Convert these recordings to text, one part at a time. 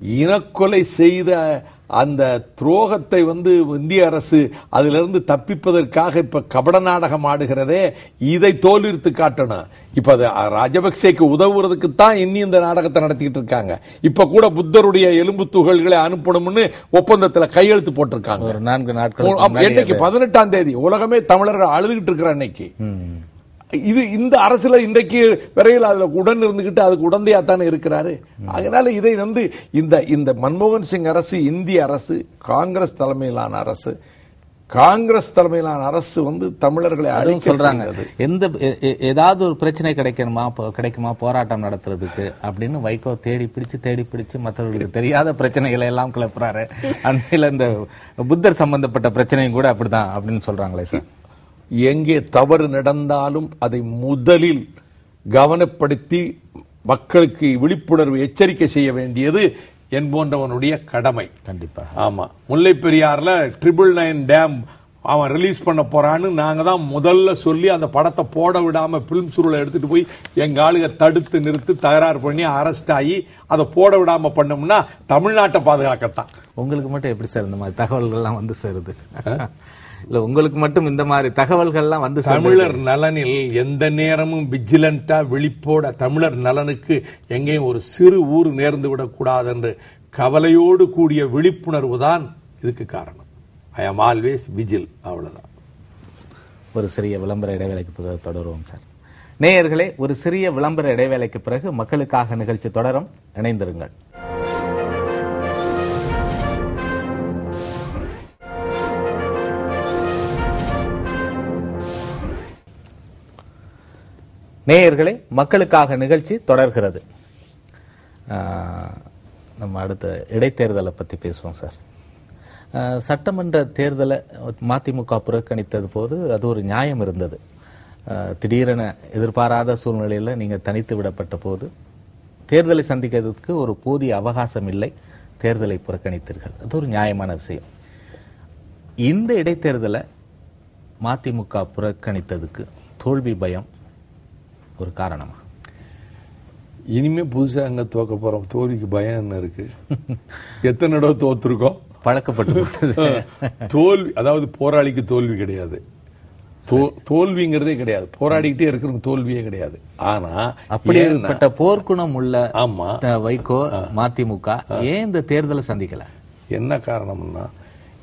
இனக்கொலை செய்த அந்த துரோகத்தை வந்து இந்திய அரசு அதிலிருந்து தப்பிப்பதற்காக இப்ப கபட நாடகம் ஆடுகிறதே இதை தோல்வித்து காட்டணும். இப்ப அது ராஜபக்சேக்கு உதவுறதுக்கு தான் இன்னி இந்த நாடகத்தை நடத்திக்கிட்டு இருக்காங்க. இப்ப கூட புத்தருடைய எலும்பு துகள்களை அனுப்பணும்னு ஒப்பந்தத்துல கையெழுத்து போட்டிருக்காங்க. ஒரு நான்கு நாட்கள் என்னைக்கு பதினெட்டாம் தேதி உலகமே தமிழர்கள் அழுதுகிட்டு இருக்கிற அன்னைக்கு. இது இந்த அரசுல இன்றைக்கு வரையில் அதுல உடன் இருந்துகிட்டு அதுக்கு உடந்தையாத்தானே இருக்கிறாரு. அதனால இதை வந்து இந்த இந்த மன்மோகன் சிங் அரசு இந்திய அரசு காங்கிரஸ் தலைமையிலான அரசு காங்கிரஸ் தலைமையிலான அரசு வந்து தமிழர்களை அதுவும் சொல்றாங்க. எந்த ஏதாவது ஒரு பிரச்சனை கிடைக்கணுமா? போ- கிடைக்குமா? போராட்டம் நடத்துறதுக்கு அப்படின்னு வைகோ தேடி பிடிச்சு தேடி பிடிச்சு மற்றவர்களுக்கு தெரியாத பிரச்சனைகளை எல்லாம் கிளப்புறாரு. அண்மையில இந்த புத்தர் சம்பந்தப்பட்ட பிரச்சனையும் கூட அப்படிதான் அப்படின்னு சொல்றாங்களே சார். எங்கே தவறு நடந்தாலும் அதை முதலில் கவனப்படுத்தி மக்களுக்கு விழிப்புணர்வு எச்சரிக்கை செய்ய வேண்டியது என் போன்றவனுடைய கடமை. கண்டிப்பா. ஆமா. முல்லை பெரியாறுல ட்ரிபிள் நைன் டேம் அவன் ரிலீஸ் பண்ண போறான்னு நாங்க தான் முதல்ல சொல்லி அந்த படத்தை போட விடாம பிலிம் சுருளை எடுத்துட்டு போய் எங்க ஆளுங்க தடுத்து நிறுத்தி தகராறு பண்ணி அரெஸ்ட் ஆகி அதை போட விடாம பண்ணோம்னா தமிழ்நாட்டை பாதுகாக்கத்தான். உங்களுக்கு மட்டும் எப்படி சார் இந்த மாதிரி தகவல்கள்லாம் வந்து சேருது? இல்ல உங்களுக்கு மட்டும் இந்த மாதிரி தகவல்கள்லாம் வந்து தமிழர் நலனில் எந்த நேரமும் விஜிலண்டா விழிப்போட தமிழர் நலனுக்கு எங்கேயும் ஒரு சிறு ஊர் நேர்ந்து விடக்கூடாது என்று கவலையோடு கூடிய விழிப்புணர்வு தான் இதுக்கு காரணம். ஐ ஆம் ஆல்வேஸ் விஜில் அவ்வளவுதான். ஒரு சிறிய விளம்பர இடைவேளைக்கு பிறகு தொடருவோம் சார். நேயர்களே ஒரு சிறிய விளம்பர இடைவேளைக்கு பிறகு மக்களுக்காக நிகழ்ச்சி தொடரும். இணைந்திருங்கள். நேயர்களை மக்களுக்காக நிகழ்ச்சி தொடர்கிறது. நம்ம அடுத்த இடைத்தேர்தலை பற்றி பேசுவோம் சார். சட்டமன்ற தேர்தலை மதிமுக புறக்கணித்தது போது அது ஒரு நியாயம் இருந்தது. திடீரென எதிர்பாராத சூழ்நிலையில் நீங்கள் தனித்து விடப்பட்ட போது தேர்தலை சந்திக்கிறதுக்கு ஒரு போதிய அவகாசம் இல்லை. தேர்தலை புறக்கணித்தீர்கள். அது ஒரு நியாயமான விஷயம். இந்த இடைத்தேர்தலை மதிமுக புறக்கணித்ததுக்கு தோல்வி பயம் ஒரு காரணமா? இனிமே புதுசா அங்க தோக்க போறோம்? தோல்விக்கு பயம் என்ன இருக்கு? எத்தனை தடவை தோத்துருக்கோம்? பழக்கப்பட்டு. தோல்வி அதாவது போராளிக்கு தோல்வி கிடையாது. தோல்விங்கிறதே கிடையாது. போராடிக்கிட்டே இருக்கிறவங்க தோல்வியே கிடையாது. ஆனா அப்படிப்பட்ட போர்க்குணம் உள்ள ஆமா. வைகோ மதிமுக ஏன் இந்த தேர்தலை சந்திக்கல? என்ன காரணம்னா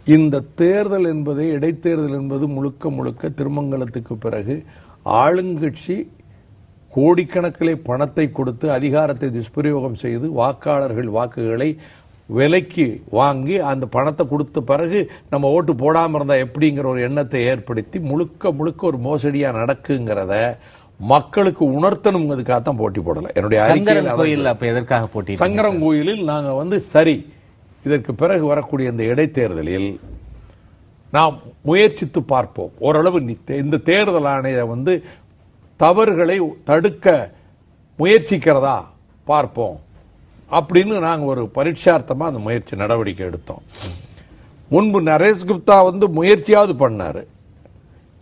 இந்த தேர்தல் என்பது இடைத்தேர்தல் என்பது முழுக்க முழுக்க திருமங்கலத்துக்கு பிறகு ஆளுங்கட்சி கோடிக்கணக்கிலே பணத்தை கொடுத்து அதிகாரத்தை துஷ்பிரயோகம் செய்து வாக்காளர்கள் வாக்குகளை விலைக்கு வாங்கி அந்த பணத்தை கொடுத்த பிறகு நம்ம ஓட்டு போடாம இருந்தா எப்படிங்கிற ஒரு எண்ணத்தை ஏற்படுத்தி முழுக்க முழுக்க ஒரு மோசடியா நடக்குங்கிறத மக்களுக்கு உணர்த்தணுங்கிறதுக்காக தான் போட்டி போடல. என்னுடைய அறிக்கையில் கோயில் அப்ப எதற்காக போட்டி சங்கரன் கோயிலில் நாங்க வந்து சரி இதற்கு பிறகு வரக்கூடிய இந்த இடைத்தேர்தலில் நாம் முயற்சித்து பார்ப்போம். ஓரளவு இந்த தேர்தல் ஆணையம் வந்து தவறுகளை தடுக்க முயற்சிக்கிறதா பார்ப்போம். அப்படின்னு நாங்க ஒரு பரீட்சார்த்தமா அந்த முயற்சி நடவடிக்கை எடுத்தோம். முன்பு நரேஷ் குப்தா வந்து முயற்சியாவது பண்ணாரு.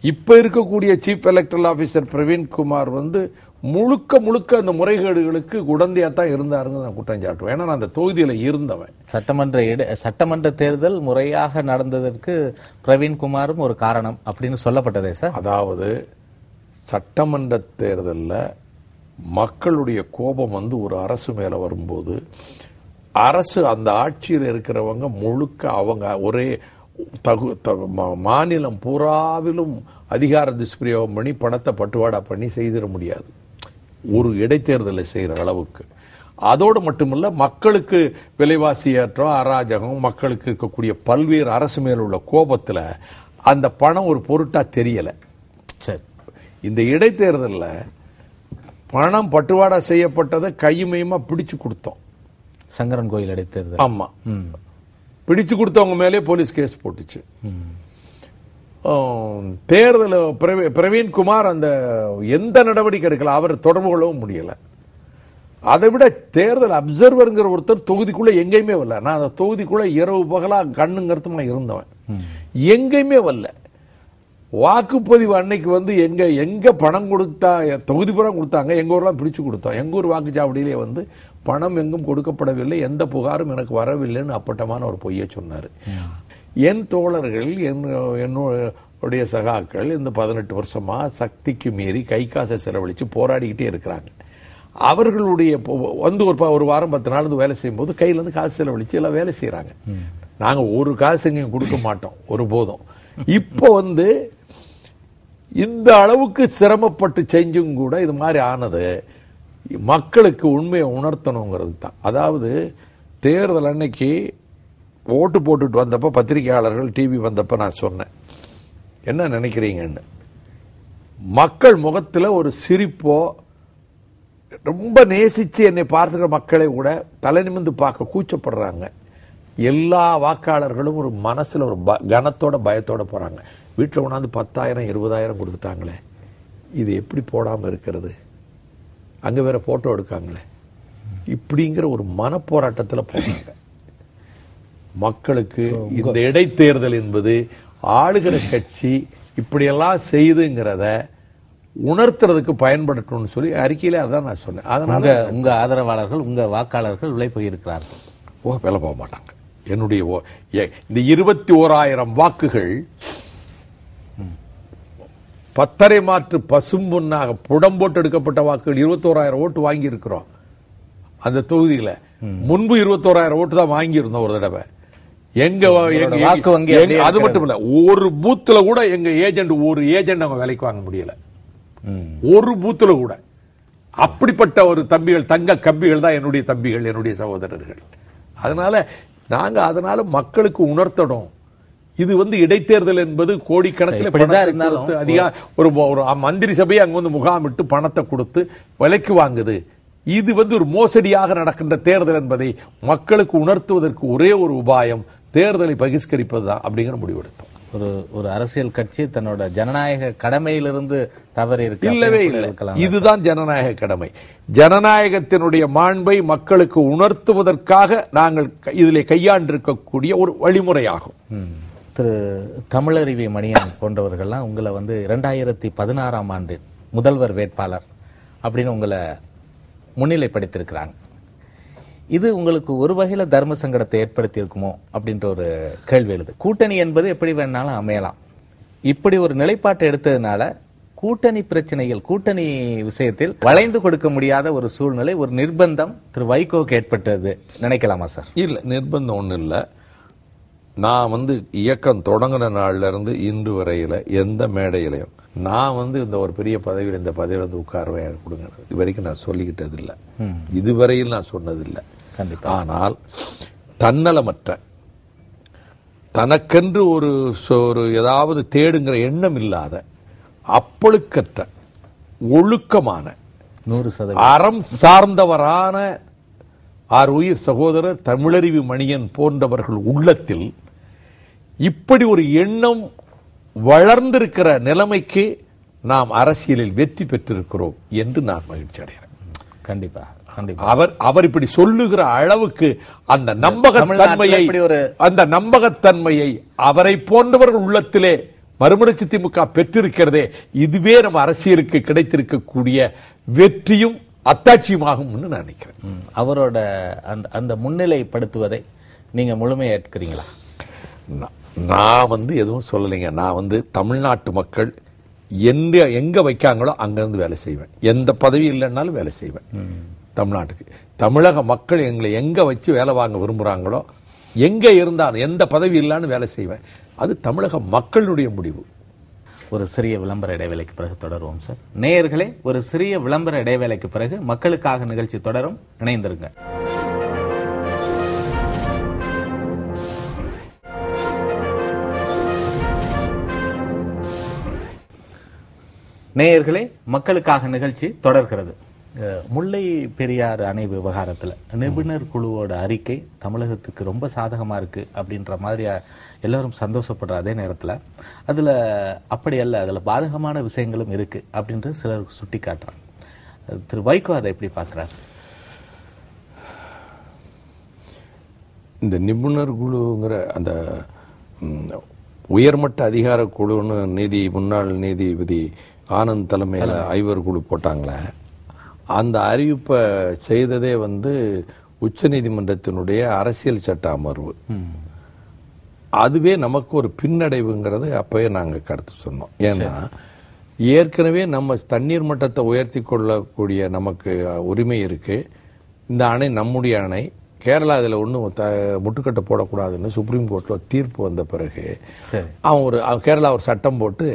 இப்ப இருக்கக்கூடிய chief electoral officer Praveen Kumar வந்து முழுக்க முழுக்க அந்த முறைகேடுகளுக்கு உடந்தையா தான் இருந்தாருங்க நான் குற்றம் சாட்டுவேன். ஏன்னா நான் அந்த தொகுதியில இருந்தவன். சட்டமன்ற இட- சட்டமன்ற தேர்தல் முறையாக நடந்ததற்கு பிரவீன்குமாரும் ஒரு காரணம் அப்படின்னு சொல்லப்பட்டதே சார். அதாவது சட்டமன்ற தேர்தலில் மக்களுடைய கோபம் வந்து ஒரு அரசு மேலே வரும்போது அரசு அந்த ஆட்சியில் இருக்கிறவங்க முழுக்க அவங்க ஒரே தகு மா- மாநிலம் பூராவிலும் அதிகார துஷ்பிரயோகம் பண்ணி பணத்தை பட்டுவாடா பண்ணி செய்திட முடியாது. ஒரு இடைத்தேர்தலை செய்கிற அளவுக்கு. அதோடு மட்டுமல்ல மக்களுக்கு விலைவாசி ஏற்றம் அராஜகம் மக்களுக்கு இருக்கக்கூடிய பல்வேறு அரசு மேல் உள்ள அந்த பணம் ஒரு பொருட்டாக தெரியலை. சரி. இந்த இடைத்தேர்தல்ல பணம் பட்டுவாடா செய்யப்பட்டதை கையுமையுமா பிடிச்சு கொடுத்தோம். சங்கரன் கோயில் இடைத்தேர்தல். ஆமா. பிடிச்சு கொடுத்தவங்க மேலே போலீஸ் கேஸ் போட்டுச்சு. தேர்தல் பிரவீ- பிரவீன்குமார் அந்த எந்த நடவடிக்கை எடுக்கல அவர் தொடர்பு கொள்ளவும் முடியல. அதை விட தேர்தல் அப்சர்வருங்கிற ஒருத்தர் தொகுதிக்குள்ள எங்கேயுமே வரல. நான் அந்த தொகுதிக்குள்ள இரவு பகலா கண்ணுங்கிறதுமா இருந்தவன். எங்கேயுமே வரல. வாக்குப்பதிவு அன்னைக்கு வந்து எங்கே எங்கே பணம் கொடுத்தா தொகுதி புறம் கொடுத்தாங்க. எங்கள் ஊரெலாம் பிடிச்சு கொடுத்தோம். எங்கள் ஊர் வாக்குச்சாவடியிலே வந்து பணம் எங்கும் கொடுக்கப்படவில்லை. எந்த புகாரும் எனக்கு வரவில்லைன்னு அப்பட்டமான ஒரு பொய்யை சொன்னார். என் தோழர்கள் என் என்னுடைய சகாக்கள் இந்த பதினெட்டு வருஷமாக சக்திக்கு மீறி கை காசை செலவழித்து போராடிக்கிட்டே இருக்கிறாங்க. அவர்களுடைய வந்து ஒரு ப- ஒரு வாரம் பத்து நாள் இருந்து வேலை செய்யும்போது கையிலேருந்து காசு செலவழித்து எல்லாம் வேலை செய்கிறாங்க நாங்கள் ஒரு காசு எங்கேயும் கொடுக்க மாட்டோம். ஒருபோதும் இப்போ வந்து இந்த அளவுக்கு சிரமப்பட்டு செஞ்சும் கூட இது மாதிரி ஆனது மக்களுக்கு உண்மையை உணர்த்தணுங்கிறது தான். அதாவது தேர்தல் அன்னைக்கு ஓட்டு போட்டுட்டு வந்தப்போ பத்திரிகையாளர்கள் டிவி வந்தப்போ நான் சொன்னேன். என்ன நினைக்கிறீங்கன்னு? மக்கள் முகத்தில் ஒரு சிரிப்போ ரொம்ப நேசித்து என்னை பார்த்துக்கிற மக்களை கூட தலை நிமிர்ந்து பார்க்க கூச்சப்படுறாங்க. எல்லா வாக்காளர்களும் ஒரு மனசில் ஒரு ப- கனத்தோட பயத்தோடு போகிறாங்க வீட்டில் கொண்டாந்து பத்தாயிரம் இருபதாயிரம் கொடுத்துட்டாங்களே. இது எப்படி போடாம இருக்கிறது? அங்க வேற போட்டோ எடுக்காங்களே. இப்படிங்கிற ஒரு மனப்போராட்டத்துல போறாங்க மக்களுக்கு இந்த இடைத்தேர்தல் என்பது ஆளுகிற கட்சி இப்படியெல்லாம் செய்துங்கிறத உணர்த்துறதுக்கு பயன்படட்டும்னு சொல்லி அறிக்கையில அதான் நான் சொன்னேன். அதனால உங்க உங்க ஆதரவாளர்கள் உங்க வாக்காளர்கள் உழை போயிருக்கிறார்கள். ஓ வேலை போக மாட்டாங்க. என்னுடைய இந்த இருபத்தி ஓராயிரம் வாக்குகள் பத்தரை மாற்று பசும்பொன்னாக புடம் போட்டு எடுக்கப்பட்ட வாக்குகள் இருபத்தோராயிரம் ஓட்டு வாங்கி இருக்கிறோம் அந்த தொகுதியில. முன்பு இருபத்தோராயிரம் ஓட்டு தான் வாங்கி இருந்தோம் ஒரு தடவை. எங்க அது மட்டும் இல்ல ஒரு பூத்துல கூட எங்க ஏஜென்ட் ஒரு ஏஜென்ட் அவங்க வேலைக்கு வாங்க முடியல. ஒரு பூத்துல கூட. அப்படிப்பட்ட ஒரு தம்பிகள் தங்க கம்பிகள் தான் என்னுடைய தம்பிகள் என்னுடைய சகோதரர்கள். அதனால நாங்க அதனால மக்களுக்கு உணர்த்தணும். இது வந்து இடைத்தேர்தல் என்பது கோடிக்கணக்கில் அதிகா ஒரு ஒரு மந்திரி சபை அங்க வந்து முகாமிட்டு பணத்தை கொடுத்து விலைக்கு வாங்குது. இது வந்து ஒரு மோசடியாக நடக்கின்ற தேர்தல் என்பதை மக்களுக்கு உணர்த்துவதற்கு ஒரே ஒரு உபாயம் தேர்தலை பகிஷ்கரிப்பது தான் அப்படிங்கிற முடிவெடுத்தோம். ஒரு ஒரு அரசியல் கட்சி தன்னோட ஜனநாயக கடமையிலிருந்து தவறி இருக்கு இல்லவே இல்லை. இதுதான் ஜனநாயக கடமை. ஜனநாயகத்தினுடைய மாண்பை மக்களுக்கு உணர்த்துவதற்காக நாங்கள் இதிலே கையாண்டிருக்கக்கூடிய ஒரு வழிமுறையாகும். திரு தமிழறிவி மணியன் போன்றவர்கள்லாம் உங்களை வந்து இரண்டாயிரத்தி பதினாறாம் ஆண்டு முதல்வர் வேட்பாளர் அப்படின்னு உங்களை முன்னிலைப்படுத்தியிருக்கிறாங்க. இது உங்களுக்கு ஒரு வகையில் தர்ம சங்கடத்தை ஏற்படுத்தி இருக்குமோ அப்படின்ற ஒரு கேள்வி எழுது. கூட்டணி என்பது எப்படி வேணாலும் அமையலாம். இப்படி ஒரு நிலைப்பாட்டை எடுத்ததுனால கூட்டணி பிரச்சனைகள் கூட்டணி விஷயத்தில் வளைந்து கொடுக்க முடியாத ஒரு சூழ்நிலை ஒரு நிர்பந்தம் திரு வைகோவுக்கு ஏற்பட்டது. நினைக்கலாமா சார்? இல்லை நிர்பந்தம் ஒன்றும் இல்லை. நான் வந்து இயக்கம் தொடங்கின நாள்ல இருந்து இன்று வரையில எந்த மேடையிலையும் நான் வந்து இந்த ஒரு பெரிய பதவியில் இந்த பதவியில் வந்து உட்காருவேன் எனக்கு கொடுங்க. இது வரைக்கும் நான் சொல்லிக்கிட்டது இல்ல இதுவரையில் நான் சொன்னது இல்ல கண்டிப்பா. ஆனால் தன்னலமற்ற தனக்கென்று ஒரு ஒரு ஏதாவது தேடுங்கிற எண்ணம் இல்லாத அப்பழுக்கற்ற ஒழுக்கமான நூறு சதவீதம். அறம் சார்ந்தவரான ஆர் உயிர் சகோதரர் தமிழறிவி மணியன் போன்றவர்கள் உள்ளத்தில் இப்படி ஒரு எண்ணம் வளர்ந்திருக்கிற நிலைமைக்கு நாம் அரசியலில் வெற்றி பெற்றிருக்கிறோம் என்று நான் மகிழ்ச்சி அடைகிறேன். கண்டிப்பா அவர் அவர் இப்படி சொல்லுகிற அளவுக்கு அந்த நம்பகத்தன்மையை அந்த நம்பகத்தன்மையை அவரை போன்றவர்கள் உள்ளத்திலே மறுமலர்ச்சி திமுக பெற்றிருக்கிறதே இதுவே நம்ம அரசியலுக்கு கிடைத்திருக்கக்கூடிய வெற்றியும் அத்தாட்சியுமாகும் நான் நினைக்கிறேன். அவரோட அந்த அந்த முன்னிலைப்படுத்துவதை நீங்க முழுமையா ஏற்கிறீங்களா நான்- வந்து எதுவும் சொல்லலைங்க. நான் வந்து தமிழ்நாட்டு மக்கள் எந்த எங்கே வைக்காங்களோ அங்கேருந்து வேலை செய்வேன். எந்த பதவி இல்லைன்னாலும் வேலை செய்வேன். தமிழ்நாட்டுக்கு. தமிழக மக்கள் எங்களை எங்கே வச்சு வேலை வாங்க விரும்புகிறாங்களோ எங்கே இருந்தாலும் எந்த பதவி இல்லைன்னு வேலை செய்வேன். அது தமிழக மக்களுடைய முடிவு. ஒரு சிறிய விளம்பர இடைவேளைக்கு பிறகு தொடருவோம் சார். நேயர்களே ஒரு சிறிய விளம்பர இடைவேளைக்கு பிறகு மக்களுக்காக நிகழ்ச்சி தொடரும். இணைந்திருங்க நேயர்களே மக்களுக்காக நிகழ்ச்சி தொடர்கிறது. முல்லை பெரியாறு அணை விவகாரத்துல நிபுணர் குழுவோட அறிக்கை தமிழகத்துக்கு ரொம்ப சாதகமா இருக்கு அப்படின்ற மாதிரி எல்லாரும் சந்தோஷப்படுற அதே நேரத்துல அதுல அப்படி அல்ல அதுல பாதகமான விஷயங்களும் இருக்கு அப்படின்றது சிலர் சுட்டி காட்டுறாங்க. திரு வைகோ அதை எப்படி பார்க்கறாரு? இந்த நிபுணர் குழுங்கிற அந்த உயர்மட்ட அதிகார குழுன்னு நீதி முன்னாள் நீதிபதி ஆனந்த் தலைமையில் ஐவர் குழு போட்டாங்களே அந்த அறிவிப்பை செய்ததே வந்து உச்சநீதிமன்றத்தினுடைய அரசியல் சட்ட அமர்வு. அதுவே நமக்கு ஒரு பின்னடைவுங்கிறது அப்பவே நாங்க கருத்து சொன்னோம். ஏன்னா ஏற்கனவே நம்ம தண்ணீர் மட்டத்தை உயர்த்தி கொள்ளக்கூடிய நமக்கு உரிமை இருக்கு. இந்த அணை நம்முடைய அணை. கேரளா இதுல ஒன்றும் முட்டுக்கட்டை போடக்கூடாதுன்னு சுப்ரீம் கோர்ட்ல தீர்ப்பு வந்த பிறகு அவன் ஒரு கேரளா ஒரு சட்டம் போட்டு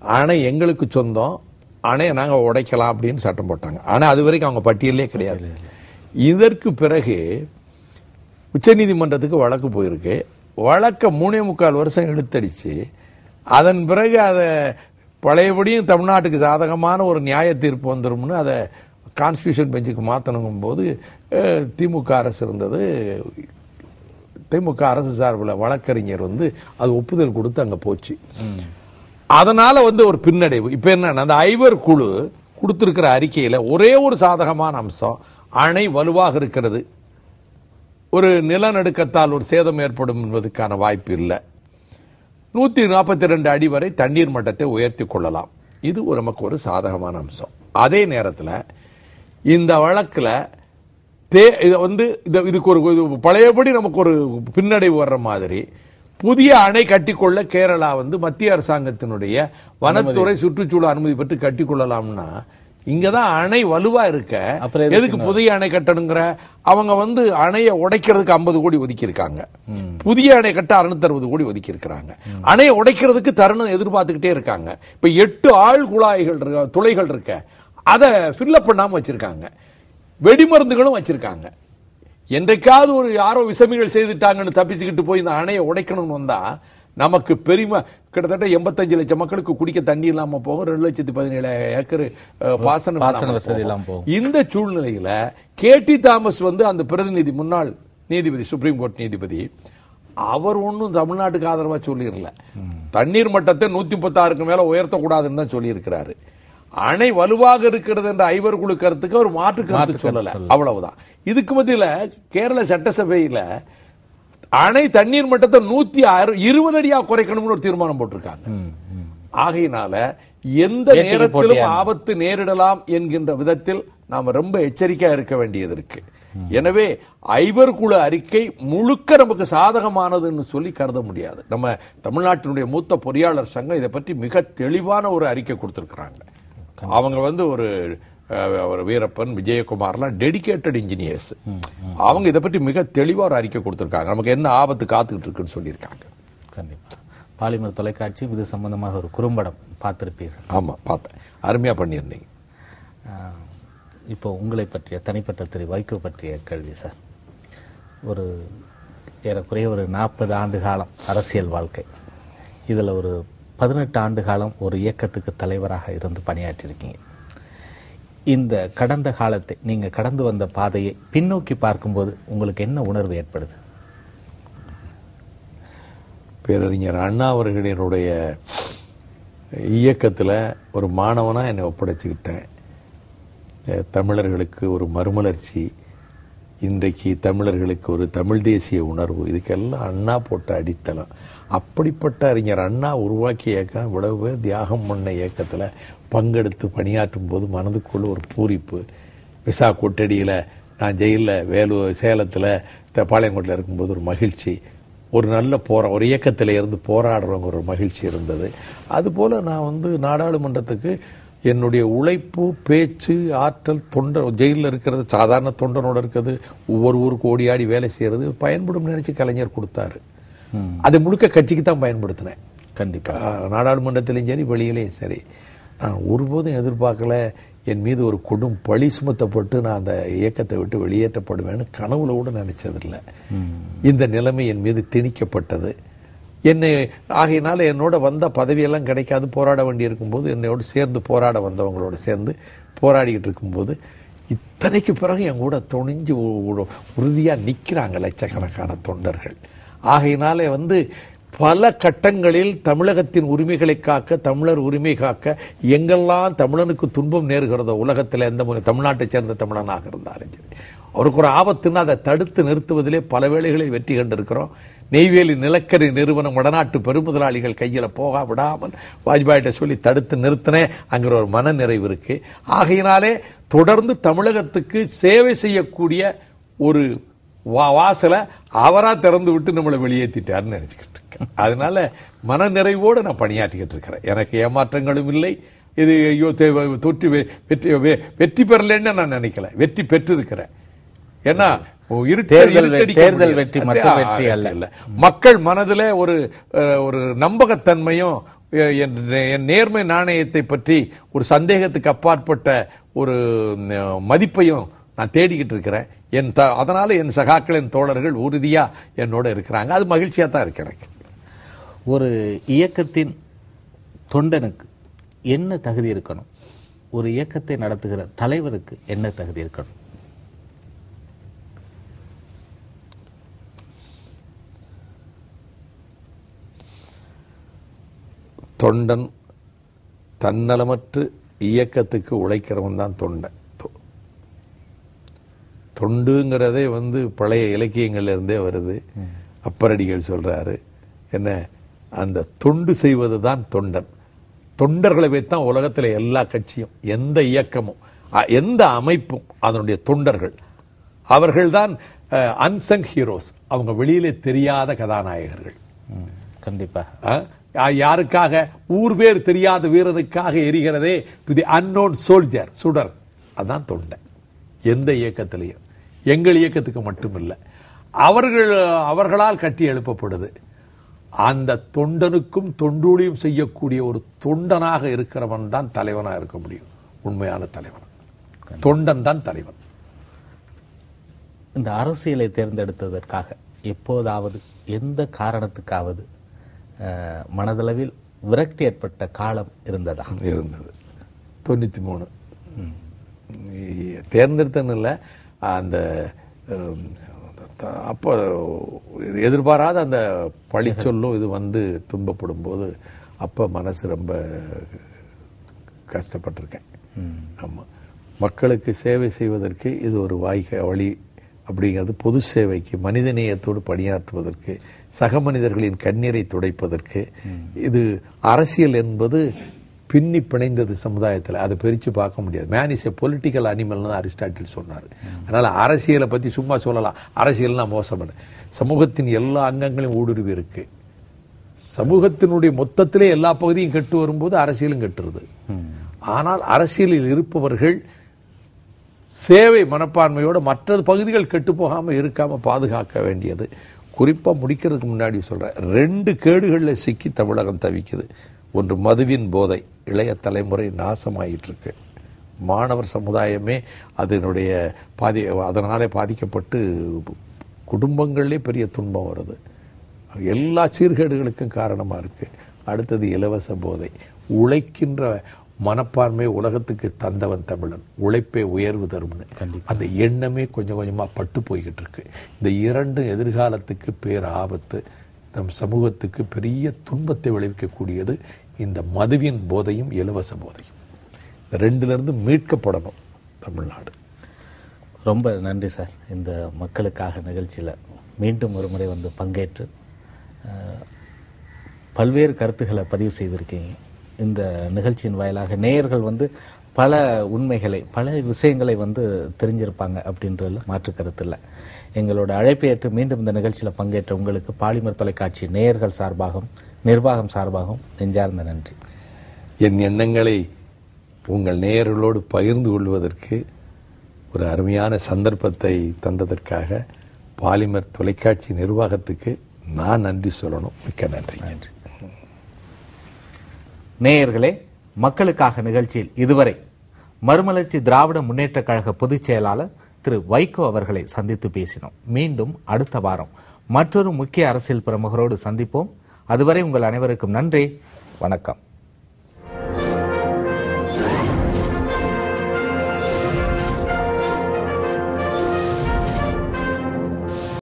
அணை எங்களுக்கு சொந்தம் அணையை நாங்க உடைக்கலாம் அப்படின்னு சட்டம் போட்டாங்க. ஆனா அது வரைக்கும் அவங்க பட்டியலே கிடையாது. இதற்கு பிறகு உச்சநீதிமன்றத்துக்கு வழக்கு போயிருக்கு. வழக்க மூணே முக்கால் வருஷம் இழுத்தடிச்சு அதன் பிறகு அதை பழையபடியும் தமிழ்நாட்டுக்கு சாதகமான ஒரு நியாய தீர்ப்பு வந்துரும்னு அதை கான்ஸ்டியூஷன் பெஞ்சுக்கு மாற்றணுங்கும் போது திமுக அரசு இருந்தது. திமுக அரசு சார்பில் வழக்கறிஞர் வந்து அது ஒப்புதல் கொடுத்து அங்க போச்சு. அதனால வந்து ஒரு பின்னடைவு. இப்போ என்ன அந்த ஐவர் குழு கொடுத்துருக்கிற அறிக்கையில் ஒரே ஒரு சாதகமான அம்சம் அணை வலுவாக இருக்கிறது. ஒரு நிலநடுக்கத்தால் ஒரு சேதம் ஏற்படும் என்பதற்கான வாய்ப்பு இல்லை. நூற்றி நாற்பத்தி ரெண்டு அடி வரை தண்ணீர் மட்டத்தை உயர்த்தி கொள்ளலாம். இது ஒரு நமக்கு ஒரு சாதகமான அம்சம். அதே நேரத்தில் இந்த வழக்கில் தே இது வந்து இதுக்கு ஒரு பழையபடி நமக்கு ஒரு பின்னடைவு வர்ற மாதிரி புதிய அணை கட்டிக்கொள்ள கேரளா வந்து மத்திய அரசாங்கத்தினுடைய வனத்துறை சுற்றுச்சூழல் அனுமதி பெற்று கட்டிக்கொள்ளலாம்னா இங்கதான் அணை வலுவா இருக்க. அப்புறம் எதுக்கு புதிய அணை கட்டணுங்கிற? அவங்க வந்து அணையை உடைக்கிறதுக்கு 50 கோடி ஒதுக்கி இருக்காங்க புதிய அணை கட்ட 660 கோடி ஒதுக்கி இருக்காங்க அணையை உடைக்கிறதுக்கு தருணம் எதிர்பார்த்துக்கிட்டே இருக்காங்க. இப்ப எட்டு ஆள் குழாய்கள் இருக்க துளைகள் இருக்க அதை ஃபில்லப் பண்ணாம வச்சிருக்காங்க. வெடிமருந்துகளும் வச்சிருக்காங்க. என்றைக்காவது ஒரு யாரோ விசமிகள் செய்துட்டாங்கன்னு தப்பிச்சுக்கிட்டு போய் இந்த அணையை உடைக்கணும்னு வந்தா நமக்கு பெருமை. கிட்டத்தட்ட எண்பத்தஞ்சு லட்சம் மக்களுக்கு குடிக்க தண்ணி இல்லாம போகும். ரெண்டு லட்சத்தி பதினேழு ஏக்கர் பாசன இல்லாம வசதி போகும். இல்லாம போகும். இந்த சூழ்நிலையில கேடி தாமஸ் வந்து அந்த பிரதிநிதி முன்னாள் நீதிபதி சுப்ரீம் கோர்ட் நீதிபதி அவர் ஒன்றும் தமிழ்நாட்டுக்கு ஆதரவா சொல்லிடல. தண்ணீர் மட்டத்தை நூத்தி முப்பத்தாறுக்கு மேல உயர்த்தக்கூடாதுன்னு தான் சொல்லியிருக்கிறாரு. அணை வலுவாக இருக்கிறது என்ற ஐவர் குழு கருத்துக்கு ஒரு மாற்று கருத்து சொல்லல. அவ்வளவுதான். இதுக்கு மத்தியில கேரள சட்டசபையில அணை தண்ணீர் மட்டத்தை நூத்தி இருபது அடியா குறைக்கணும்னு ஒரு தீர்மானம் போட்டிருக்காங்க. ஆகையினால எந்த நேரத்திலும்? ஆபத்து நேரிடலாம் என்கின்ற விதத்தில் நாம ரொம்ப எச்சரிக்கையா இருக்க வேண்டியது இருக்கு. எனவே ஐவர் குழு அறிக்கை முழுக்க நமக்கு சாதகமானதுன்னு சொல்லி கருத முடியாது. நம்ம தமிழ்நாட்டினுடைய மூத்த பொறியாளர் சங்கம் இதை பற்றி மிக தெளிவான ஒரு அறிக்கை கொடுத்திருக்கிறாங்க. அவங்க வந்து ஒரு ஒரு வீரப்பன் விஜயகுமார்லாம் டெடிகேட்டட் இன்ஜினியர்ஸ் அவங்க இதை பற்றி மிக தெளிவா ஒரு அறிக்கை கொடுத்திருக்காங்க. நமக்கு என்ன ஆபத்து காத்துக்கிட்டு இருக்குன்னு சொல்லியிருக்காங்க. கண்டிப்பா. பாலிமர் தொலைக்காட்சி இது சம்பந்தமாக ஒரு குறும்படம் பார்த்திருப்பீர்கள். ஆமா பார்த்தேன். அருமையா பண்ணியிருந்தீங்க. இப்போ உங்களை பற்றிய தனிப்பட்ட திரு வைகோ பற்றிய கேள்வி சார். ஒரு ஏறக்குறைய ஒரு நாற்பது ஆண்டு காலம் அரசியல் வாழ்க்கை. இதில் ஒரு பதினெட்டு ஆண்டு காலம் ஒரு இயக்கத்துக்கு தலைவராக இருந்து பணியாற்றியிருக்கீங்க இந்த கடந்த காலத்தை நீங்கள் கடந்து வந்த பாதையை பின்னோக்கி பார்க்கும்போது உங்களுக்கு என்ன உணர்வு ஏற்படுது? பேரறிஞர் அண்ணா அவர்களினுடைய இயக்கத்தில் ஒரு மாணவனாக என்னை ஒப்படைச்சிக்கிட்டேன். தமிழர்களுக்கு ஒரு மறுமலர்ச்சி இன்றைக்கு தமிழர்களுக்கு ஒரு தமிழ் தேசிய உணர்வு. இதுக்கெல்லாம் அண்ணா போட்ட அடித்தளம். அப்படிப்பட்ட அறிஞர் அண்ணா உருவாக்கிய இயக்கம் இவ்வளவு பேர் தியாகம் பண்ண இயக்கத்தில் பங்கெடுத்து பணியாற்றும் போது மனதுக்குள்ள ஒரு பூரிப்பு. விசா கொட்டடியில் நான் ஜெயிலில் வேலூர் சேலத்தில் பாளையங்கோட்டில் இருக்கும்போது ஒரு மகிழ்ச்சி. ஒரு நல்ல போரா ஒரு இயக்கத்தில் இருந்து போராடுறவங்க ஒரு மகிழ்ச்சி இருந்தது. அதுபோல் நான் வந்து நாடாளுமன்றத்துக்கு என்னுடைய உழைப்பு பேச்சு ஆற்றல் தொண்டர் ஜெயிலில் இருக்கிறது சாதாரண தொண்டனோட இருக்கிறது ஒவ்வொரு ஊருக்கு ஓடி ஆடி வேலை செய்யறது பயன்படும் நினைச்சு கலைஞர் கொடுத்தாரு. அதை முழுக்க கட்சிக்கு தான் பயன்படுத்தினேன். கண்டிப்பா. ஆஹ், நாடாளுமன்றத்திலையும் சரி வெளியிலையும் சரி. நான் ஒருபோதும் எதிர்பார்க்கல என் மீது ஒரு கொடும் பழி சுமத்தப்பட்டு நான் அந்த இயக்கத்தை விட்டு வெளியேற்றப்படுவேன்னு கனவுல கூட நினைச்சதில்லை. இந்த நிலைமை என் மீது திணிக்கப்பட்டது. என்னை ஆகையினால என்னோட வந்த பதவியெல்லாம் கிடைக்காது. போராட வேண்டி இருக்கும்போது என்னையோடு சேர்ந்து போராட வந்தவங்களோட சேர்ந்து போராடிக்கிட்டு இருக்கும்போது இத்தனைக்கு பிறகு என் கூட துணிஞ்சு உறுதியாக நிற்கிறாங்க லட்சக்கணக்கான தொண்டர்கள். ஆகையினாலே வந்து பல கட்டங்களில் தமிழகத்தின் உரிமைகளை காக்க தமிழர் உரிமை காக்க எங்கெல்லாம் தமிழனுக்கு துன்பம் நேருகிறதோ உலகத்தில் எந்த முறை தமிழ்நாட்டை சேர்ந்த தமிழனாக இருந்தாலும் சரி. அவருக்கு ஒரு ஆபத்துன்னா அதை தடுத்து நிறுத்துவதிலே பல வேளைகளில் வெற்றி கண்டிருக்கிறோம். நெய்வேலி நிலக்கரி நிறுவனம் வடநாட்டு பெருமுதலாளிகள் கையில் போக விடாமல் வாஜ்பாயிட்ட சொல்லி தடுத்து நிறுத்தினேன். அங்கிற ஒரு மன நிறைவு இருக்கு. ஆகையினாலே தொடர்ந்து தமிழகத்துக்கு சேவை செய்யக்கூடிய ஒரு வா- வாசலை அவராக திறந்து விட்டு நம்மளை வெளியேற்றிட்டாருன்னு நினச்சிக்கிட்டு இருக்கேன். அதனால மன நிறைவோடு நான் பணியாற்றிக்கிட்டு இருக்கிறேன். எனக்கு ஏமாற்றங்களும் இல்லை. இது ஐயோ தே- தொற்றி வெ- வெற்றி வெ- வெற்றி பெறலைன்னு நான் நினைக்கல. வெற்றி பெற்றிருக்கிறேன். ஏன்னா தேர்தல். வெற்றி ஆ, வெற்றி அல்ல. இல்ல. மக்கள் மனதிலே ஒரு ஒரு நம்பகத்தன்மையும் என் என் நேர்மை நாணயத்தை பற்றி ஒரு சந்தேகத்துக்கு அப்பாற்பட்ட ஒரு மதிப்பையும் நான் தேடிக்கிட்டு இருக்கிறேன். என் த- அதனால என் சகாக்கள் என் தோழர்கள் உறுதியா என்னோட இருக்கிறாங்க. அது மகிழ்ச்சியா தான் இருக்கு எனக்கு. ஒரு இயக்கத்தின் தொண்டனுக்கு என்ன தகுதி இருக்கணும்? ஒரு இயக்கத்தை நடத்துகிற தலைவருக்கு என்ன தகுதி இருக்கணும்? தொண்டன் தன்னலமற்று இயக்கத்துக்கு உழைக்கிறவன் தான் தொண்டன். தொண்டுங்கிறதே வந்து பழைய இலக்கியங்கள்ல இருந்தே வருது. அப்பரடிகள் சொல்றாரு என்ன அந்த தொண்டு செய்வது தான் தொண்டன். தொண்டர்களை வைத்தான் உலகத்துல எல்லா கட்சியும் எந்த இயக்கமும் எந்த அமைப்பும் அதனுடைய தொண்டர்கள். அவர்கள்தான் அன்சங் ஹீரோஸ் அவங்க வெளியிலே தெரியாத கதாநாயகர்கள். கண்டிப்பாக யாருக்காக? ஊர் பேர் தெரியாத வீரனுக்காக எரிகிறதே டு தி அன்னோன் சோல்ஜர் சுடர் அதான் தொண்டை. எந்த இயக்கத்திலையும். எங்கள் இயக்கத்துக்கு மட்டுமில்லை. அவர்கள் அவர்களால் கட்டி எழுப்பப்படுது. அந்த தொண்டனுக்கும் தொண்டூழியும் செய்யக்கூடிய ஒரு தொண்டனாக இருக்கிறவன் தான் தலைவனா இருக்க முடியும். உண்மையான தலைவன். தொண்டன் தான் தலைவன். இந்த அரசியலை தேர்ந்தெடுத்ததற்காக எப்போதாவது எந்த காரணத்துக்காவது மனதளவில் விரக்தி ஏற்பட்ட காலம் இருந்ததா? இருந்தது. தொண்ணூற்றி மூணு தேர்ந்தெடுத்தன்னு இல்லை அந்த அப்போ எதிர்பாராத அந்த பழிச்சொல்லும் இது வந்து துன்பப்படும் போது அப்போ மனசு ரொம்ப கஷ்டப்பட்டிருக்கேன். ஆமா. மக்களுக்கு சேவை செய்வதற்கு இது ஒரு வாய்க்க வழி அப்படிங்கிறது பொது சேவைக்கு மனிதநேயத்தோடு பணியாற்றுவதற்கு சக மனிதர்களின் கண்ணீரை துடைப்பதற்கு. இது அரசியல் என்பது பின்னி பிணைந்தது சமுதாயத்தில். அதை பிரித்து பார்க்க முடியாது. மேன் இஸ் எ பொலிட்டிக்கல் அனிமல்னு தான் அரிஸ்டாட்டில் சொன்னார். அதனால அரசியலை பற்றி சும்மா சொல்லலாம். அரசியல்னா மோசம் சமூகத்தின் எல்லா அங்கங்களையும் ஊடுருவி இருக்கு. சமூகத்தினுடைய மொத்தத்திலே எல்லா பகுதியும் கெட்டு வரும்போது அரசியலும் கெட்டுருது. ஆனால் அரசியலில் இருப்பவர்கள் சேவை மனப்பான்மையோடு மற்ற பகுதிகள் கெட்டு போகாமல் இருக்காமல் பாதுகாக்க வேண்டியது. குறிப்பாக முடிக்கிறதுக்கு முன்னாடி சொல்கிறேன் ரெண்டு கேடுகளில் சிக்கி தமிழகம் தவிக்குது. ஒன்று மதுவின் போதை இளைய தலைமுறை நாசமாயிட்டுருக்கு. மாணவர் சமுதாயமே அதனுடைய பாதி அதனாலே பாதிக்கப்பட்டு குடும்பங்களிலே பெரிய துன்பம் வருது. எல்லா சீர்கேடுகளுக்கும் காரணமாக இருக்குது அடுத்தது இலவச போதை. உழைக்கின்ற மனப்பான்மை உலகத்துக்கு தந்தவன் தமிழன். உழைப்பே உயர்வு தரும்னு. அந்த எண்ணமே கொஞ்சம் கொஞ்சமா பட்டு போய்கிட்டு இருக்கு இந்த இரண்டும் எதிர்காலத்துக்கு பேர் ஆபத்து நம் சமூகத்துக்கு பெரிய துன்பத்தை விளைவிக்கக்கூடியது இந்த மதுவின் போதையும் இலவச போதையும். இந்த ரெண்டுல இருந்து மீட்கப்படணும் தமிழ்நாடு. ரொம்ப நன்றி சார். இந்த மக்களுக்காக நிகழ்ச்சியில் மீண்டும் ஒரு முறை வந்து பங்கேற்று பல்வேறு கருத்துக்களை பதிவு செய்திருக்கீங்க. இந்த நிகழ்ச்சியின் வாயிலாக நேயர்கள் வந்து பல உண்மைகளை பல விஷயங்களை வந்து தெரிஞ்சிருப்பாங்க அப்படின்றதுல மாற்று கருத்து இல்லை. எங்களோட அழைப்பை ஏற்று மீண்டும் இந்த நிகழ்ச்சியில் பங்கேற்ற உங்களுக்கு பாலிமர் தொலைக்காட்சி நேயர்கள் சார்பாகவும் நிர்வாகம் சார்பாகவும் நெஞ்சார்ந்த நன்றி. என் எண்ணங்களை உங்கள் நேயர்களோடு பகிர்ந்து கொள்வதற்கு ஒரு அருமையான சந்தர்ப்பத்தை தந்ததற்காக பாலிமர் தொலைக்காட்சி நிர்வாகத்துக்கு நான் நன்றி சொல்லணும். மிக்க நன்றி. நன்றி. நேயர்களே மக்களுக்காக நிகழ்ச்சியில் இதுவரை மறுமலர்ச்சி திராவிட முன்னேற்றக் கழக பொதுச் செயலாளர் திரு வைகோ அவர்களை சந்தித்து பேசினோம். மீண்டும் அடுத்த வாரம் மற்றொரு முக்கிய அரசியல் பிரமுகரோடு சந்திப்போம். அதுவரை உங்கள் அனைவருக்கும் நன்றி. வணக்கம்.